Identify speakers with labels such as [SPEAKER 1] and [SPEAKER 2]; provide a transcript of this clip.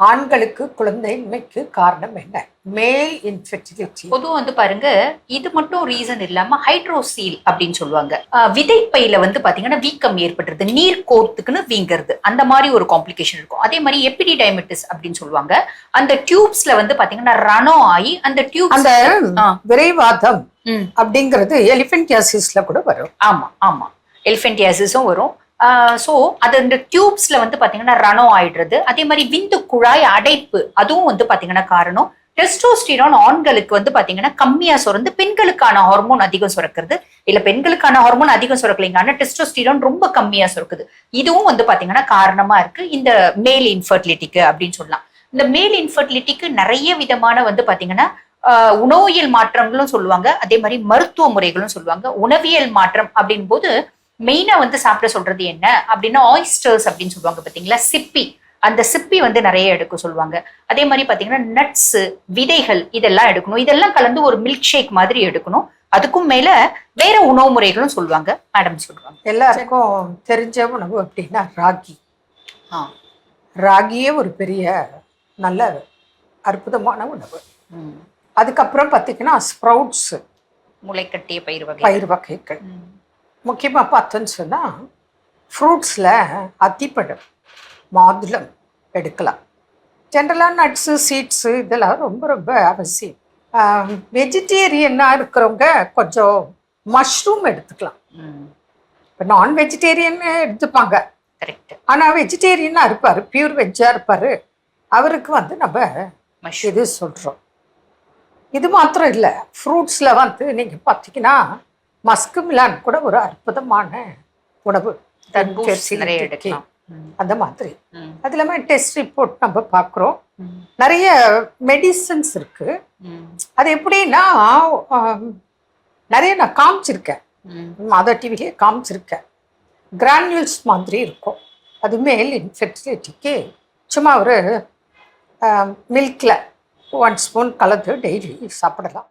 [SPEAKER 1] ஆண்களுக்கு குழந்தையின்மைக்கு காரணம் என்ன? மேல் இன்ஃபெர்டிலிட்டி
[SPEAKER 2] பொதுவா வந்து பாருங்க இது மட்டும் ரீசன் இல்லாம ஹைட்ரோசீல் அப்படின்னு சொல்லுவாங்க. விதைப்பையில வந்து பாத்தீங்கன்னா வீக்கம் ஏற்பட்டுருது நீர் கோர்த்துக்குன்னு வீங்கிறது அந்த மாதிரி ஒரு காம்ப்ளிகேஷன் இருக்கும். அதே மாதிரி எபிடிடைமெட்டிஸ் அப்படின்னு சொல்லுவாங்க. அந்த டியூப்ஸ்ல வந்து பாத்தீங்கன்னா ரணம் ஆகி அந்த டியூப்
[SPEAKER 1] அந்த. விரைவாதம். அப்படிங்கிறது எலிஃபென்டியாசிஸ்ல கூட வரும்.
[SPEAKER 2] ஆமா ஆமா. எலிஃபென்டியாசிஸும் வரும். ஸோ அது இந்த டியூப்ஸில் வந்து பார்த்தீங்கன்னா ரனோ ஆயிடுறது. அதே மாதிரி விந்து குழாய் அடைப்பு அதுவும் வந்து பார்த்தீங்கன்னா காரணம். டெஸ்டோஸ்டிரான் ஆண்களுக்கு வந்து பார்த்தீங்கன்னா கம்மியாக சுரந்து பெண்களுக்கான ஹார்மோன் அதிகம் சுரக்கிறது. இல்லை பெண்களுக்கான ஹார்மோன் அதிகம் சுரக்கலைங்க. ஆனால் டெஸ்டோஸ்டிரான் ரொம்ப கம்மியாக சுரக்குது. இதுவும் வந்து பார்த்தீங்கன்னா காரணமாக இருக்கு. இந்த மேல் இன்ஃபர்டிலிட்டிக்கு அப்படின்னு சொல்லலாம். இந்த மேல் இன்ஃபர்டிலிட்டிக்கு நிறைய விதமான வந்து பார்த்தீங்கன்னா உணவியல் மாற்றங்களும் சொல்லுவாங்க. அதே மாதிரி மருத்துவ முறைகளும் சொல்லுவாங்க. உணவியல் மாற்றம் அப்படின் போது மெயினா வந்து சாப்பிட சொல்றது என்ன? அப்படின்னா ஆயிஸ்டர்ஸ் அப்படின்னு சொல்லுவாங்க பாத்தீங்களா? சிப்பி. அந்த சிப்பி வந்து நிறைய எடுக்க சொல்லுவாங்க. அதே மாதிரி பாத்தீங்கன்னா நட்ஸ் விதைகள் இதெல்லாம் எடுக்கணும். இதெல்லாம் கலந்து ஒரு மில்க் ஷேக் மாதிரி எடுக்கணும். அதுக்கும் மேல வேற உணவு முறைகளும் சொல்லுவாங்க. மேடம் சொல்லுவாங்க.
[SPEAKER 1] எல்லாருக்கும் தெரிஞ்ச உணவு அப்படின்னா ராகி.
[SPEAKER 2] ஆ.
[SPEAKER 1] ராகியே ஒரு பெரிய நல்ல அற்புதமான உணவு. அதுக்கப்புறம் பார்த்தீங்கன்னா ஸ்ப்ரவுட்ஸ்
[SPEAKER 2] முளைக்கட்டிய பயிர் வகை
[SPEAKER 1] பயிர் வகைகள். முக்கியமாக பார்த்தோன்னு சொன்னால் ஃப்ரூட்ஸில் அத்திப்பழம் மாதுளம் எடுக்கலாம். ஜென்ரலாக நட்ஸு சீட்ஸு இதெல்லாம் ரொம்ப ரொம்ப அவசியம். வெஜிடேரியனாக இருக்கிறவங்க கொஞ்சம் மஷ்ரூம் எடுத்துக்கலாம். இப்போ நான் வெஜிடேரியன் எடுத்துப்பாங்க.
[SPEAKER 2] கரெக்ட்
[SPEAKER 1] ஆனால் வெஜிடேரியனாக இருப்பார் பியூர் வெஜ்ஜாக இருப்பார். அவருக்கு வந்து நம்ம இது சொல்கிறோம் இது மாத்திரம் இல்லை ஃப்ரூட்ஸில் வந்து நீங்கள் பார்த்தீங்கன்னா மஸ்கு மிலான் கூட ஒரு அற்புதமான உணவு
[SPEAKER 2] எடுக்கலாம்.
[SPEAKER 1] அந்த மாதிரி. அது இல்லாமல் டெஸ்ட் ரிப்போர்ட் நம்ம பார்க்குறோம். நிறைய மெடிசன்ஸ் இருக்குது
[SPEAKER 2] ம்.
[SPEAKER 1] அது எப்படின்னா நிறைய நான் காமிச்சிருக்கேன். மதர் டிவிலே காமிச்சிருக்கேன் கிரானியூல்ஸ் மாதிரி இருக்கும் அது மேல் இன்ஃபெர்டிலிட்டிக்கு சும்மா ஒரு மில்கில் ஒன் ஸ்பூன் கலந்து டெய்லி சாப்பிடலாம்